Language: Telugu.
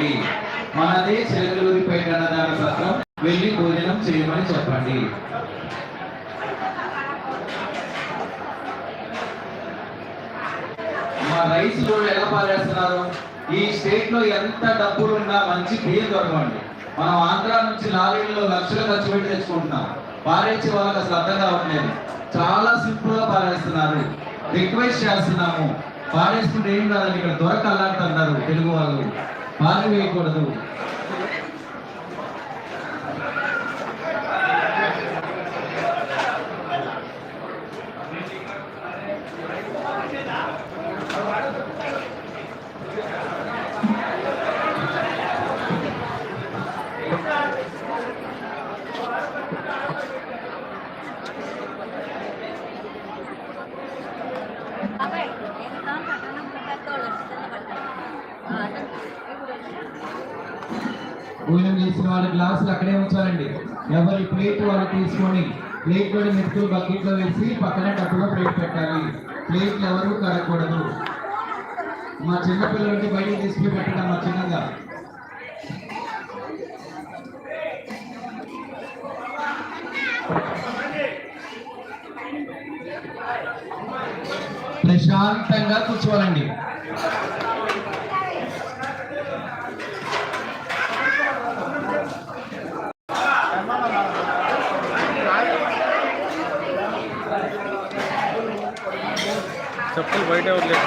చెప్పండి. మనదే చిలకలూరిపేట అన్నదాన సత్రం వెళ్ళి భోజనం చేయమని చెప్పండి. మా రైస్ రోడ్లు ఎలా పారేస్తున్నారు? ఈ స్టేట్లో ఎంత డబ్బులు ఉన్నా మంచి బియ్యం దొరకండి మనం ఆంధ్ర నుంచి నాలుగేళ్ళలో లక్షలు ఖర్చు పెట్టి తెచ్చుకుంటున్నాం. పారేసే వాళ్ళకి అసలు అర్థం కావట్లేదు. చాలా సింపుల్గా పారేస్తున్నారు. రిక్వెస్ట్ చేస్తున్నాము. పారేసుకుంటే ఏం కాదండి ఇక్కడ దొరకల్లాడుతున్నారు తెలుగు వాళ్ళు. பார்வையை கொடுத்து భోజనం చేసిన వాళ్ళ గ్లాసులు అక్కడే ఉంచాలండి. ఎవరి ప్లేట్ వాళ్ళు తీసుకొని ప్లేట్లోని మెతుకులు బకెట్లో వేసి పక్కనే డబ్బులో ప్లేట్ పెట్టాలి. ప్లేట్లు ఎవరు కడగకూడదు. మా చిన్న పిల్లలకి తీసుకుని పెట్టడం మా చిన్నగా ప్రశాంతంగా కూర్చోవాలండి. చెప్పులు బయట వదిలేసి